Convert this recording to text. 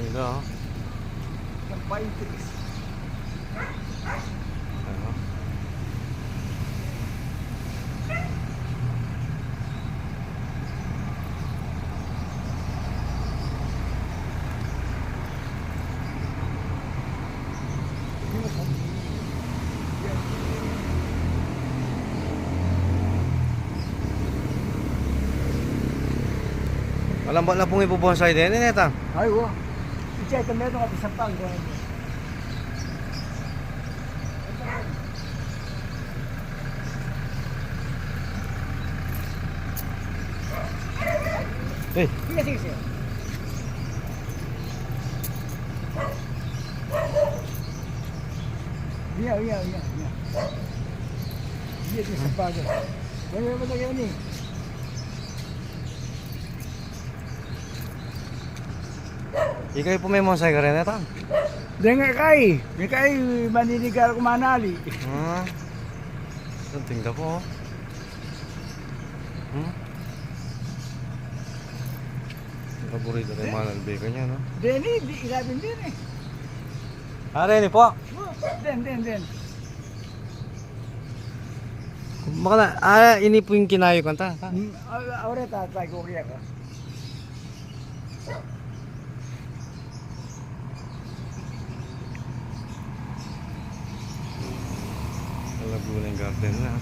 Ganda oh. Ano? Malambot na pong ibubonsay din, eh, netang. Ay, wo. Kami ito nga sa pang. Eh, Sige, sige, sige. Iya, iya, iya, iya. Iya, di sa pang. Wala mo na yan eh. Ikaw po may bonsai ka rin, netang. Dengar kai, ni kai maninigar ko manali. Hmm. Ang tingda po, oh. Hmm? Paborito rin mga nalbeka niya, no? Deni, di ilabin din eh. Ah, Renny po. Oh, Den, den, den. Baka na, ah, ini po yung kinayo kanta. Ha? Hmm, Ahora tatay ko kaya ka. Laguna Garden na.